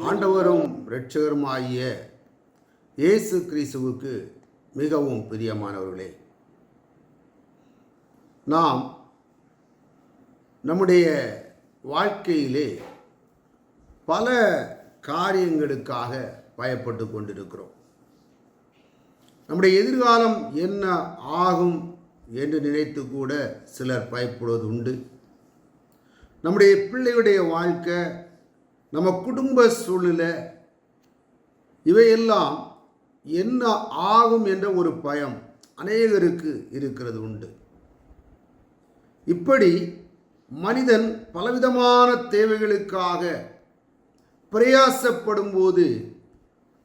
ஆண்டவரும் இரட்சகருமாகிய இயேசு கிறிஸ்துவுக்கு மிகவும் பிரியமானவர்களே நாம் நம்முடைய வாழ்க்கையிலே பல காரியங்களுக்காக பயப்பட்டு கொண்டிருக்கிறோம். நம்முடைய எதிர்காலம் என்ன ஆகும் என்று நினைத்து கூட சிலர் பயப்படுவது உண்டு. நம்முடைய பிள்ளையுடைய வாழ்க்கை நம்ம குடும்ப சூழ்நிலை இவையெல்லாம் என்ன ஆகும் என்ற ஒரு பயம் அநேகருக்கு இருக்கிறது உண்டு. இப்படி மனிதன் பலவிதமான தேவைகளுக்காக பிரயாசப்படும் போது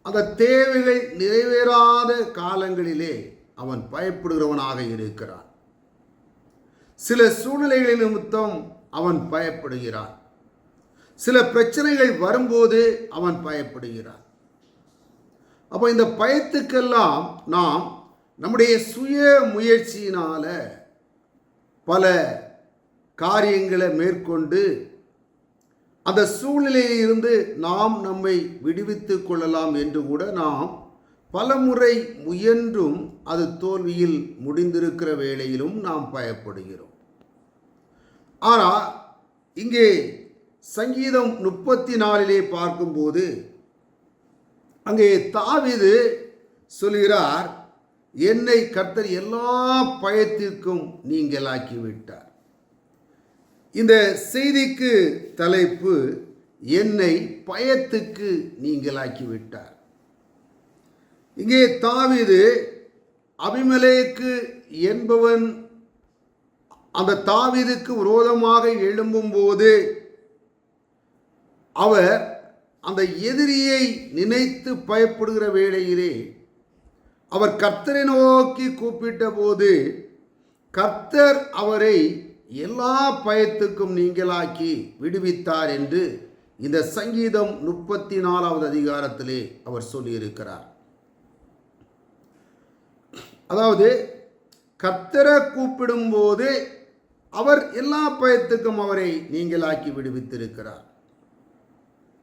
அந்த தேவைகள் நிறைவேறாத காலங்களிலே அவன் பயப்படுகிறவனாக இருக்கிறான். சில சூழ்நிலைகளின் நிமித்தம் அவன் பயப்படுகிறான். சில பிரச்சனைகள் வரும்போது அவன் பயப்படுகிறான். அப்போ இந்த பயத்துக்கெல்லாம் நாம் நம்முடைய சுய முயற்சியினால் பல காரியங்களை மேற்கொண்டு அந்த சூழ்நிலையிலிருந்து நாம் நம்மை விடுவித்து கொள்ளலாம் என்று கூட நாம் பலமுறை முயன்றும் அது தோல்வியில் முடிந்திருக்கிற வேளையிலும் நாம் பயப்படுகிறோம். ஆனால் இங்கே சங்கீதம் முப்பத்தி நாலிலே பார்க்கும்போது அங்கே தாவிது சொல்கிறார் என்னை கர்த்தர் எல்லா பயத்திற்கும் நீங்களாக்கிவிட்டார். இந்த செய்திக்கு தலைப்பு என்னை பயத்துக்கு நீங்களாக்கிவிட்டார். இங்கே தாவிது அபிமலேக்கு என்பவன் அந்த தாவிதுக்கு விரோதமாக எழும்பும்போது அவர் அந்த எதிரியை நினைத்து பயப்படுகிற வேளையிலே அவர் கர்த்தரை நோக்கி கூப்பிட்ட போது கர்த்தர் அவரை எல்லா பயத்துக்கும் நீங்களாக்கி விடுவித்தார் என்று இந்த சங்கீதம் முப்பத்தி நாலாவது அதிகாரத்திலே அவர் சொல்லியிருக்கிறார். அதாவது கர்த்தரை கூப்பிடும்போது அவர் எல்லா பயத்துக்கும் அவரை நீங்களாக்கி விடுவித்திருக்கிறார்.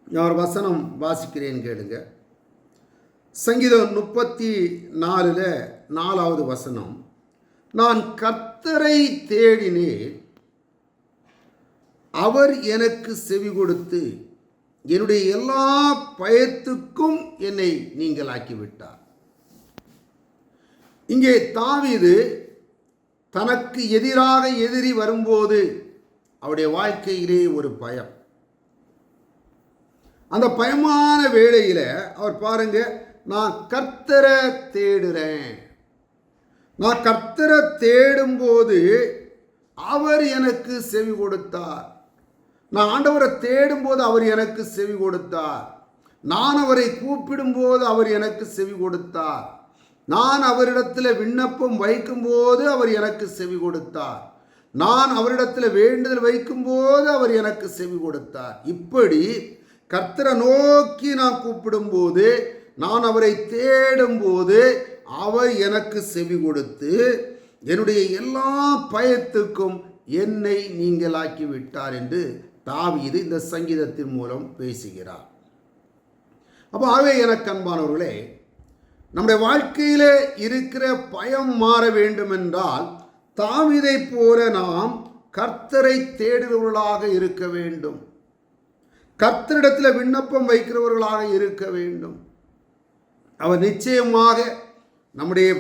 நான் வசனம் வாசிக்கிறேன் கேளுங்க. சங்கீதம் முப்பத்தி நாலில் நாலாவது வசனம் நான் கர்த்தரை தேடினேன் அவர் எனக்கு செவி கொடுத்து என்னுடைய எல்லா பயத்துக்கும் என்னை நீங்களாக்கி விட்டார். இங்கே தாவீது தனக்கு எதிராக எதிரி வரும்போது அவருடைய வாழ்க்கையிலே ஒரு பயம். அந்த பயமான வேளையில் அவர் பாருங்க நான் கர்த்தரை தேடுறேன். நான் கர்த்தரை தேடும்போது அவர் எனக்கு செவி கொடுத்தார். நான் ஆண்டவரை தேடும்போது அவர் எனக்கு செவி கொடுத்தார். நான் அவரை கூப்பிடும்போது அவர் எனக்கு செவி கொடுத்தார். நான் அவரிடத்தில் விண்ணப்பம் வைக்கும்போது அவர் எனக்கு செவி கொடுத்தார். நான் அவரிடத்தில் வேண்டுதல் வைக்கும்போது அவர் எனக்கு செவி கொடுத்தார். இப்படி கர்த்தரை நோக்கி நான் கூப்பிடும்போது நான் அவரை தேடும்போது அவர் எனக்கு செவி கொடுத்து என்னுடைய எல்லா பயத்துக்கும் என்னை நீங்களாக்கி விட்டார் என்று தாவீது இந்த சங்கீதத்தின் மூலம் பேசுகிறார். அப்போ ஆகவே எனக்கு அன்பானவர்களே நம்முடைய வாழ்க்கையிலே இருக்கிற பயம் மாற வேண்டுமென்றால் தாவிதை போல நாம் கர்த்தரை தேடுகிறவர்களாக இருக்க வேண்டும். கர்த்தரிடத்தில் விண்ணப்பம் வைக்கிறவர்களாக இருக்க வேண்டும். அவர் நிச்சயமாக நம்முடைய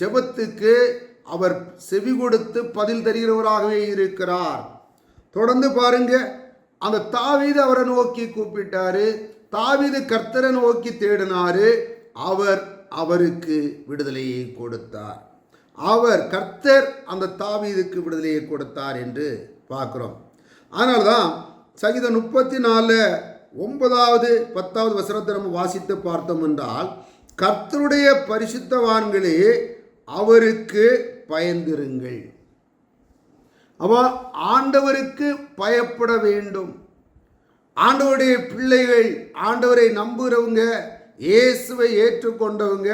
ஜெபத்துக்கு அவர் செவி கொடுத்து பதில் தருகிறவராகவே இருக்கிறார். தொடர்ந்து பாருங்க அந்த தாவீது அவரை நோக்கி கூப்பிட்டாரு. தாவீது கர்த்தரை நோக்கி தேடினாரு. அவர் அவருக்கு விடுதலையை கொடுத்தார். அவர் கர்த்தர் அந்த தாவீதுக்கு விடுதலையை கொடுத்தார் என்று பார்க்குறோம். அதனால்தான் சகித முப்பத்தி நாலு ஒன்பதாவது பத்தாவது வசனத்தை நம்ம வாசித்து பார்த்தோம் என்றால் கர்த்தருடைய பரிசுத்தவான்களே அவருக்கு பயந்திருங்கள். அவ ஆண்டவருக்கு பயப்பட வேண்டும். ஆண்டவருடைய பிள்ளைகள் ஆண்டவரை நம்புகிறவங்க இயேசுவை ஏற்றுக்கொண்டவங்க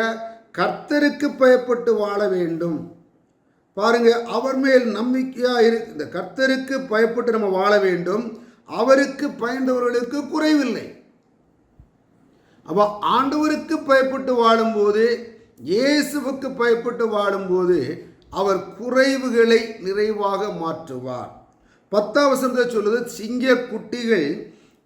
கர்த்தருக்கு பயப்பட்டு வாழ வேண்டும். பாருங்க அவர் மேல் நம்பிக்கையாக இரு இந்த கர்த்தருக்கு பயப்பட்டு நம்ம வாழ வேண்டும். அவருக்கு பயந்தவர்களுக்கு குறைவில்லை. அப்போ ஆண்டவருக்கு பயப்பட்டு வாழும்போது இயேசுவுக்கு பயப்பட்டு வாழும்போது அவர் குறைவுகளை நிறைவாக மாற்றுவார். பத்தாம் வசனத்தை சொல்லுது சிங்க குட்டிகள்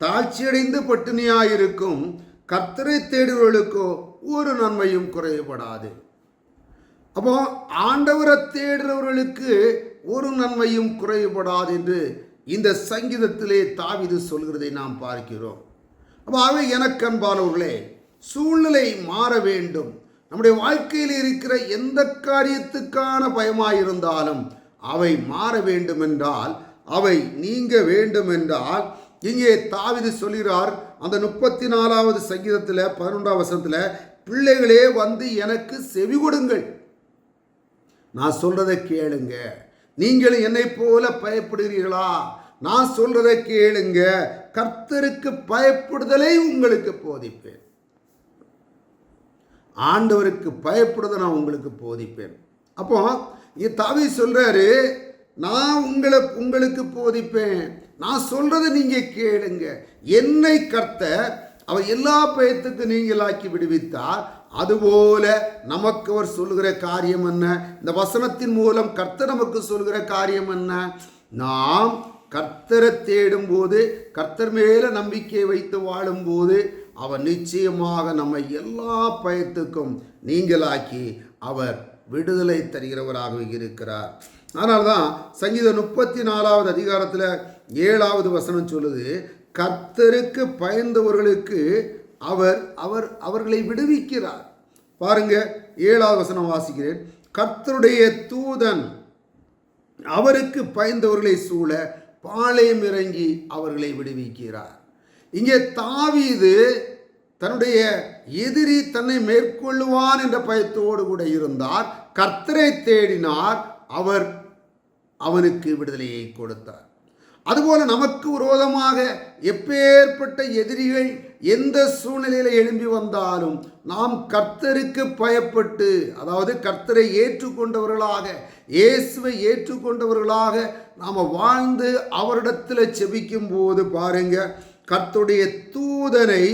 தாழ்ச்சியடைந்து பட்டினியாயிருக்கும். கர்த்தரை தேடுவர்களுக்கோ ஒரு நன்மையும் குறைபடாது அப்போ ஆண்டவரை தேடுறவர்களுக்கு ஒரு நன்மையும் குறைபடாது என்று இந்த சங்கீதத்திலே தாவிது சொல்கிறதை நாம் பார்க்கிறோம். அப்போ அவை எனக்கன்பானவர்களே சூழ்நிலை மாற வேண்டும். நம்முடைய வாழ்க்கையில் இருக்கிற எந்த காரியத்துக்கான பயமாயிருந்தாலும் அவை மாற வேண்டும் என்றால் அவை நீங்க வேண்டும் என்றால் இங்கே தாவிது சொல்கிறார் அந்த முப்பத்தி நாலாவது சங்கீதத்தில் பதினொன்றாம் வசனத்தில் பிள்ளைகளே வந்து எனக்கு செவி கொடுங்கள். நான் சொல்றதை கேளுங்க. நீங்களும் என்னை போல பயப்படுகிறீர்களா? நான் சொல்றதை கேளுங்க. கர்த்தருக்கு பயப்படுதலை உங்களுக்கு போதிப்பேன். ஆண்டவருக்கு பயப்படுதை நான் உங்களுக்கு போதிப்பேன். அப்போ இங்க தாவி சொல்றாரு நான் உங்களை உங்களுக்கு போதிப்பேன். நான் சொல்கிறத நீங்கள் கேளுங்க. என்னை கர்த்தர் அவர் எல்லா பயத்துக்கு நீங்களாக்கி விடுவித்தார். அதுபோல நமக்கு அவர் சொல்லுகிற காரியம் என்ன? இந்த வசனத்தின் மூலம் கர்த்தர் நமக்கு சொல்கிற காரியம் என்ன? நாம் கர்த்தரை தேடும் போது கர்த்தர் மேல நம்பிக்கை வைத்து வாழும்போது அவர் நிச்சயமாக நம்மை எல்லா பயத்துக்கும் நீங்களாக்கி அவர் விடுதலை தருகிறவராக இருக்கிறார். அதனால்தான் சங்கீதம் முப்பத்தி நாலாவது அதிகாரத்தில் ஏழாவது வசனம் சொல்லுது கர்த்தருக்கு பயந்தவர்களுக்கு அவர் அவர் அவர்களை விடுவிக்கிறார். பாருங்க ஏழாவது வசனம் வாசிக்கிறேன். கர்த்தருடைய தூதன் அவருக்கு பயந்தவர்களை சூழ பாளையம் இறங்கி அவர்களை விடுவிக்கிறார். இங்கே தாவீது தன்னுடைய எதிரி தன்னை மேற்கொள்ளுவான் என்ற பயத்தோடு கூட இருந்தார். கர்த்தரை தேடினார். அவர் அவனுக்கு விடுதலையை கொடுத்தார். அதுபோல நமக்கு விரோதமாக எப்பேற்பட்ட எதிரிகள் எந்த சூழ்நிலையில் எழும்பி வந்தாலும் நாம் கர்த்தருக்கு பயப்பட்டு அதாவது கர்த்தரை ஏற்றுக்கொண்டவர்களாக இயேசுவை ஏற்றுக்கொண்டவர்களாக நாம் வாழ்ந்து அவரிடத்தில் செபிக்கும் போது பாருங்க கர்த்துடைய தூதனை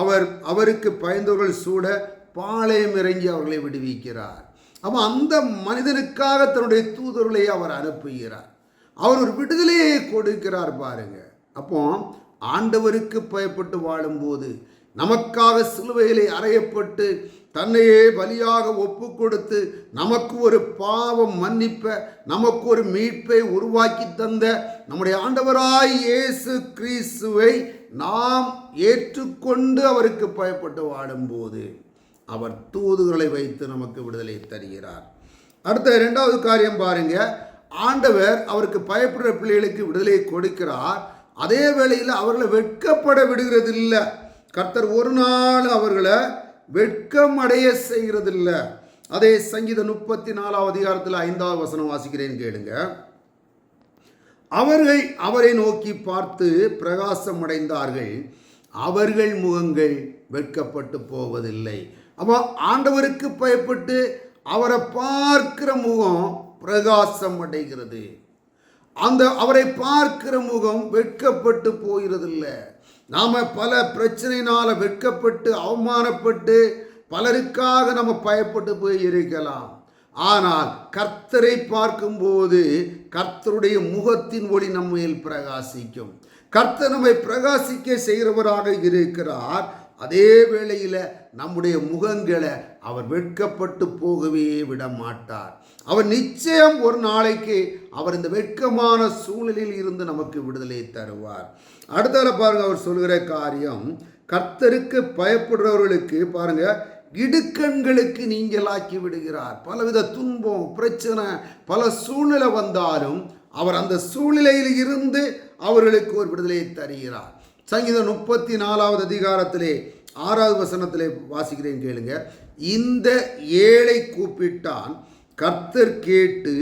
அவர் அவருக்கு பயந்தவர்கள் சூட பாளையம் இறங்கி அவர்களை விடுவிக்கிறார். அப்போ அந்த மனிதனுக்காக தன்னுடைய தூதர்களை அவர் அனுப்புகிறார். அவர் ஒரு விடுதலையை கொடுக்கிறார் பாருங்க. அப்போ ஆண்டவருக்கு பயப்பட்டு வாழும்போது நமக்காக சிலுவையிலே அறையப்பட்டு தன்னையே பலியாக ஒப்பு கொடுத்து நமக்கு ஒரு பாவம் மன்னிப்பை நமக்கு ஒரு மீட்பை உருவாக்கி தந்த நம்முடைய ஆண்டவராய் இயேசு கிறிஸ்துவை நாம் ஏற்றுக்கொண்டு அவருக்கு பயப்பட்டு வாழும்போது அவர் தூதுகளை வைத்து நமக்கு விடுதலை தருகிறார். அடுத்த இரண்டாவது காரியம் பாருங்க. ஆண்டவர் அவருக்கு பயப்படுற பிள்ளைகளுக்கு விடுதலை கொடுக்கிறார். அதே வேளையில் அவர்களை வெட்கப்பட விடுகிறதில்லை. கர்த்தர் ஒரு நாள் அவர்களை வெட்கம் அடைய செய்கிறதில்ல. அதே சங்கீத முப்பத்தி நாலாவது அதிகாரத்தில் ஐந்தாவது வசனம் வாசிக்கிறேன் கேளுங்க. அவர்கள் அவரை நோக்கி பார்த்து பிரகாசம் அடைந்தார்கள். அவர்கள் முகங்கள் வெட்கப்பட்டு போவதில்லை. அப்போ ஆண்டவருக்கு பயப்பட்டு அவரை பார்க்கிற முகம் பிரகாசம் அடைகிறது. அந்த அவரை பார்க்கிற முகம் வெட்கப்பட்டு போகிறதில்லை. நாம் பல பிரச்சனையினால் வெட்கப்பட்டு அவமானப்பட்டு பலருக்காக நம்ம பயப்பட்டு போய் இருக்கலாம். ஆனால் கர்த்தரை பார்க்கும்போது கர்த்தருடைய முகத்தின் ஒளி நம்மையில் பிரகாசிக்கும். கர்த்தர் நம்மை பிரகாசிக்க செய்கிறவராக இருக்கிறார். அதே வேளையில் நம்முடைய முகங்களை அவர் வெட்கப்பட்டு போகவே விட மாட்டார் அவர் நிச்சயம் ஒரு நாளைக்கு அவர் இந்த வெட்கமான சூழ்நிலையில் இருந்து நமக்கு விடுதலை தருவார். அடுத்தால பாருங்க அவர் சொல்கிற காரியம் கர்த்தருக்கு பயப்படுறவர்களுக்கு பாருங்க இடுக்கண்களுக்கு நீங்களாக்கி விடுகிறார். பலவித துன்பம் பிரச்சனை பல சூழ்நிலை வந்தாலும் அவர் அந்த சூழ்நிலையில் இருந்து அவர்களுக்கு ஒரு விடுதலையை தருகிறார். சங்கீதம் முப்பத்தி நாலாவது அதிகாரத்திலே ஆறாவது வசனத்தில் வாசிக்கிறேன் கேளுங்க. இந்த ஏழை கூப்பிட்டான் கர்த்தர் கேட்டு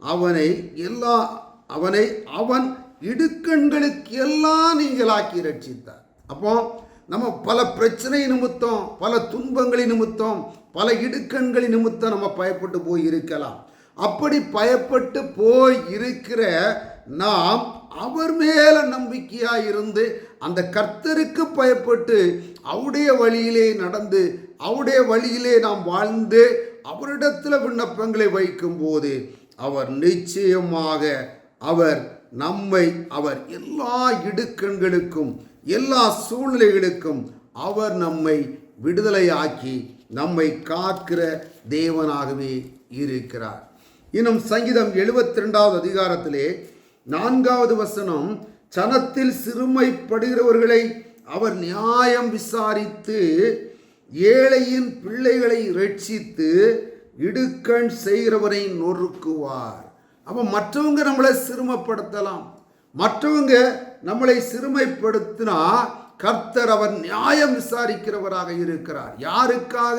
அவனை எல்லா அவனை அவன் இடுக்கண்களுக்கு எல்லாம் நீங்களாக்கி ரட்சித்தார் அப்போ நம்ம பல பிரச்சனை நிமித்தம் பல துன்பங்களின் நிமித்தம் பல இடுக்கண்களின் நிமித்தம் நம்ம பயப்பட்டு போய் இருக்கலாம். அப்படி பயப்பட்டு போய் இருக்கிற நாம் அவர் மேல நம்பிக்கையாக இருந்து அந்த கர்த்தருக்கு பயப்பட்டு அவருடைய வழியிலே நடந்து அவருடைய வழியிலே நாம் வாழ்ந்து அவரிடத்தில் விண்ணப்பங்களை வைக்கும்போது அவர் நிச்சயமாக அவர் நம்மை அவர் எல்லா இடுக்கண்களுக்கும் எல்லா சூழ்நிலைகளுக்கும் அவர் நம்மை விடுதலையாக்கி நம்மை காக்கிற தேவனாகவே இருக்கிறார். இன்னும் சங்கீதம் எழுபத்தி ரெண்டாவது அதிகாரத்திலே நான்காவது வசனம் சனத்தில் சிறுமைப்படுகிறவர்களை அவர் நியாயம் விசாரித்து ஏழையின் பிள்ளைகளை ரட்சித்து இடுக்கண் செய்கிறவரை நொறுக்குவார். அப்போ மற்றவங்க நம்மளை சிறுமப்படுத்தலாம். மற்றவங்க நம்மளை சிறுமைப்படுத்தினா கர்த்தர் அவர் நியாயம் விசாரிக்கிறவராக இருக்கிறார். யாருக்காக?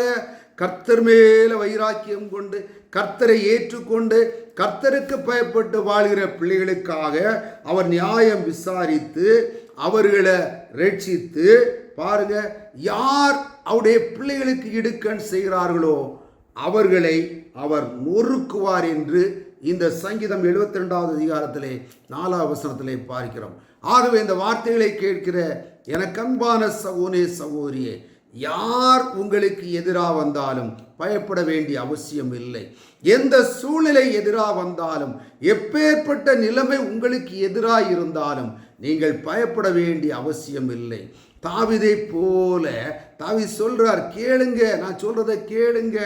கர்த்தர் மேல வைராக்கியம் கொண்டு கர்த்தரை ஏற்றுக்கொண்டு கர்த்தருக்கு பயப்பட்டு வாழ்கிற பிள்ளைகளுக்காக அவர் நியாயம் விசாரித்து அவர்களை ரட்சித்து பாருங்க யார் அவருடைய பிள்ளைகளுக்கு இடுக்கண் செய்கிறார்களோ அவர்களை அவர் நொறுக்குவார் என்று இந்த சங்கீதம் எழுபத்தி ரெண்டாவது அதிகாரத்திலே நாலாவது வசனத்திலே பார்க்கிறோம். ஆகவே இந்த வார்த்தைகளை கேட்கிற எனக்கன்பான சகோனே சகோதரியே யார் உங்களுக்கு எதிராக வந்தாலும் பயப்பட வேண்டிய அவசியம் இல்லை. எந்த சூழ்நிலை எதிராக வந்தாலும் எப்பேற்பட்ட நிலைமை உங்களுக்கு எதிராக இருந்தாலும் நீங்கள் பயப்பட வேண்டிய அவசியம் இல்லை. தாவிதை போல தாவி சொல்றார் கேளுங்க நான் சொல்றதை கேளுங்க.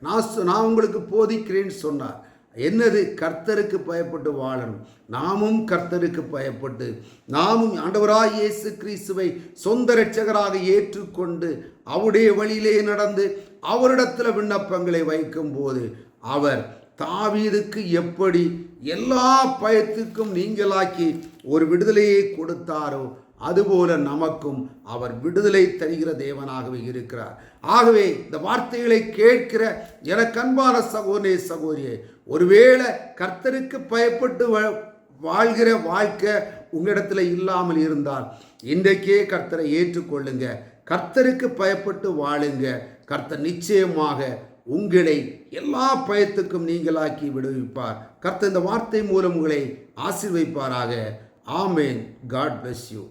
நான் சொ- நான் உங்களுக்கு போதிக்கிறேன்னு சொன்னார். என்னது? கர்த்தருக்கு பயப்பட்டு வாழணும். நாமும் கர்த்தருக்கு பயப்பட்டு நாமும் ஆண்டவராய் இயேசு கிறிஸ்துவை சொந்த இரட்சகராக ஏற்றுக்கொண்டு அவருடைய வழியிலே நடந்து அவரிடத்தில் விண்ணப்பங்களை வைக்கும்போது அவர் தாவீதுக்கு எப்படி எல்லா பயத்துக்கும் நீங்களாக்கி ஒரு விடுதலையை கொடுத்தாரோ அதுபோல நமக்கும் அவர் விடுதலை தருகிற தேவனாகவே இருக்கிறார். ஆகவே இந்த வார்த்தைகளை கேட்கிற எனக்கன்பான சகோதரே சகோதரியே ஒருவேளை கர்த்தருக்கு பயப்பட்டு வா- வாழ்கிற வாழ்க்கை உங்களிடத்தில் இல்லாமல் இருந்தால் இன்றைக்கே கர்த்தரை ஏற்றுக்கொள்ளுங்க. கர்த்தருக்கு பயப்பட்டு வாழுங்க. கர்த்தர் நிச்சயமாக உங்களை எல்லா பயத்துக்கும் நீங்களாக்கி விடுவிப்பார். கர்த்தர் இந்த வார்த்தை மூலம் உங்களை ஆசிர்வைப்பாராக. ஆமேன். God bless you.